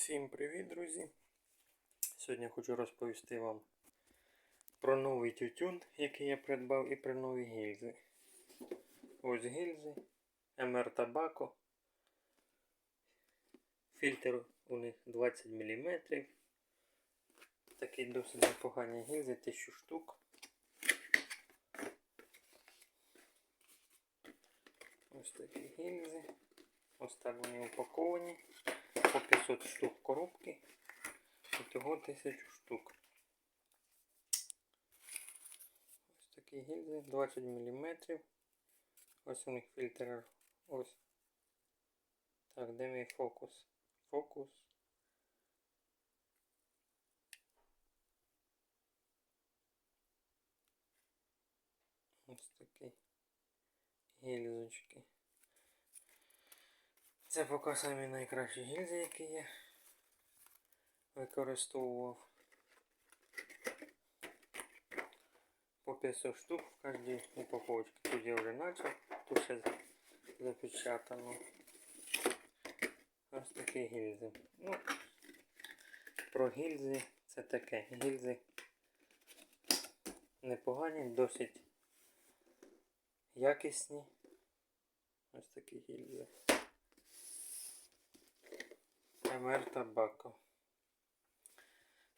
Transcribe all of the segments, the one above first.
Всім привіт, друзі! Сьогодні хочу розповісти вам про новий тютюн, який я придбав, і про нові гільзи. Ось гільзи, МР Табако. Фільтр у них 20 мм. Такі досить непогані гільзи, 1000 штук. Ось такі гільзи. Ось так вони упаковані по 500 штук коробки. І того 1000 штук. Ось такі гільзи, 20 мм. Ось у них фільтр. Ось. Так, де мій фокус? Фокус. Ось такі гільзочки. Це поки самі найкращі гільзи, які я використовував. По 500 штук в кожній упаковочці. Тут я вже почав, тут ще запечатано. Ось такі гільзи. Ну, про гільзи це таке. Гільзи непогані, досить якісні. Ось такі гільзи. МР Табако.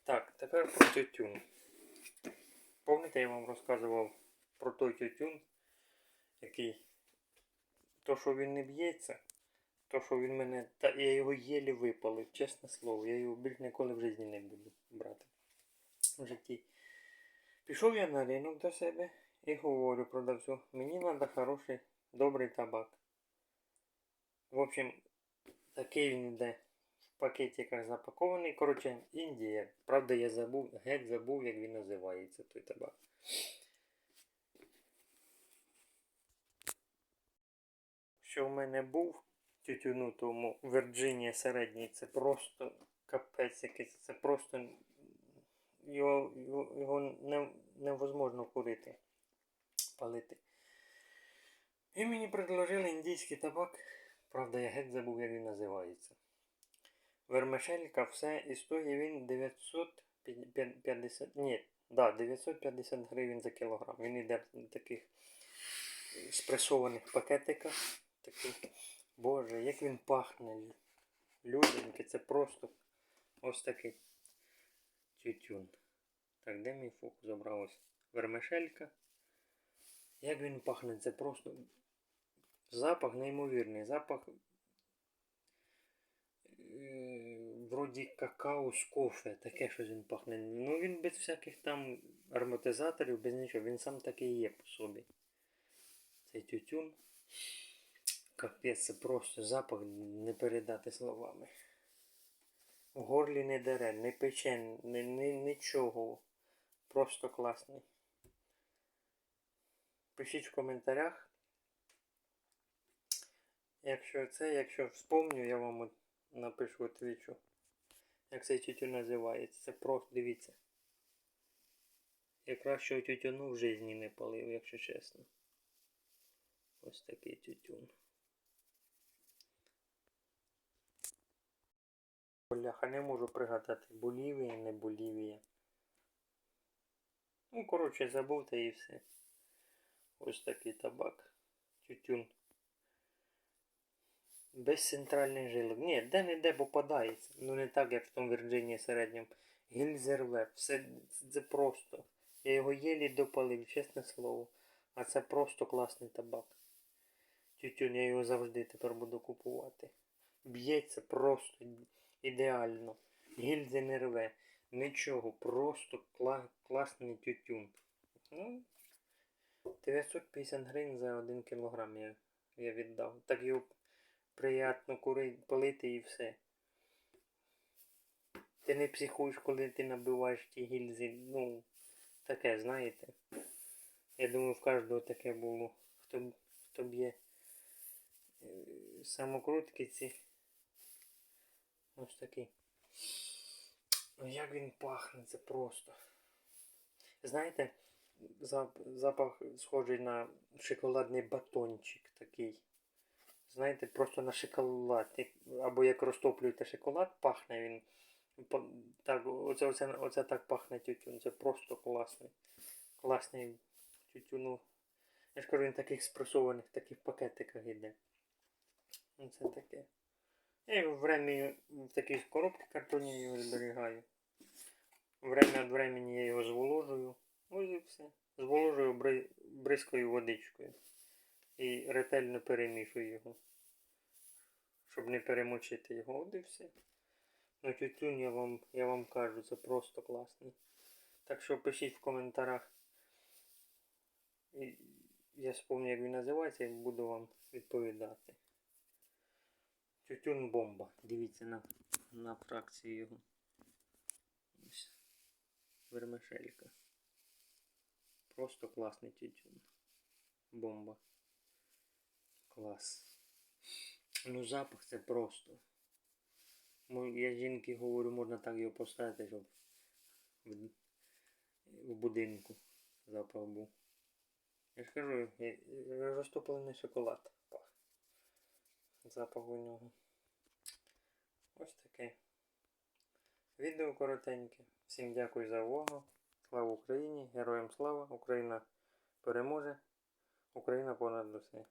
Так, тепер про тютюн. Пам'ятаєте, я вам розказував про той тютюн, який то, що він не б'ється, то, що він мене. Та я його єлі випалив, чесне слово, я його більш ніколи в житті не буду брати. В житті. Пішов я на ринок до себе і говорю продавцю, мені треба хороший, добрий табак. В общем, такий він йде в пакетиках запакований. Коротше, Індія. Правда, я забув, геть забув, як він називається той табак. Що в мене був тютюну тому Вірджинія середній, це просто капець якийсь, це просто його, його, його не, невозможно курити, палити. І мені предложили індійський табак. Правда, я геть забув, як він називається. Вермишелька, все, і стоїть він 950. Ні, да, 950 гривень за кілограм. Він йде в таких спресованих пакетиках. Таких. Боже, як він пахне. Люденьки, це просто ось такий тютюн. Так, де мій фокус забралось? Вермишелька. Як він пахне, це просто запах неймовірний. Запах вроді какао з кофе, таке щось він пахне. Ну він без всяких там ароматизаторів, без нічого. Він сам такий є по собі. Цей тютюн. Капець, це просто запах не передати словами. В горлі не дере, не пече, не, не, нічого. Просто класний. Пишіть в коментарях. Якщо це, якщо вспомню, я вам напишу отвічу. Як цей тютюн називається. Це просто дивіться. Я кращого тютюну в житті не палив, якщо чесно. Ось такий тютюн. Бляха, не можу пригадати, Болівія, не Болівія. Ну, коротше, забув та і все. Ось такий табак. Тютюн. Без центральних жилок. Ні, де-не-де попадається. Ну не так, як в тому Вірджинії середньому. Гільзерве. Все це просто. Я його єлі допалив, чесне слово. А це просто класний табак. Тютюн, я його завжди тепер буду купувати. Б'ється просто ідеально. Гільзи не рве. Нічого, просто кла класний тютюн. Ну, 950 гривень за 1 кілограм я, я віддав. Так його приємно курити, палити і все. Ти не психуєш, коли ти набиваєш ті гільзи. Ну, таке, знаєте. Я думаю, в кожного таке було. Хто, хто б'є е, самокрутки ці. Ось такий. Ну як він пахне, це просто. Знаєте, запах схожий на шоколадний батончик такий. Знаєте, просто на шоколад. Або як розтоплюєте шоколад, пахне він. Так, оце, оце, оце так пахне тютюн. Це просто класний. Класний тютюн. Ну, Я ж кажу, він в таких спресованих, таких пакетиках іде. Ну, Це таке. Я його время в такій коробці картонній його зберігаю. Время від времени я його зволожую. Ось і все. Зволожую бризкою водичкою. І ретельно перемішую його. Щоб не перемочити його. От і все. Ну тютюн я вам, я вам кажу, це просто класний. Так що пишіть в коментарях. І я спомню, як він називається, і буду вам відповідати. Тютюн бомба. Дивіться на, на фракцію його. Ось. Вермишелька. Просто класний тютюн. Бомба. Клас. Ну запах це просто. Я жінки говорю, можна так його поставити, щоб в, будинку запах був. Я ж кажу, розтоплений шоколад. Запах у нього. Ось таке. Відео коротеньке. Всім дякую за увагу. Слава Україні! Героям слава! Україна переможе! Україна понад усе!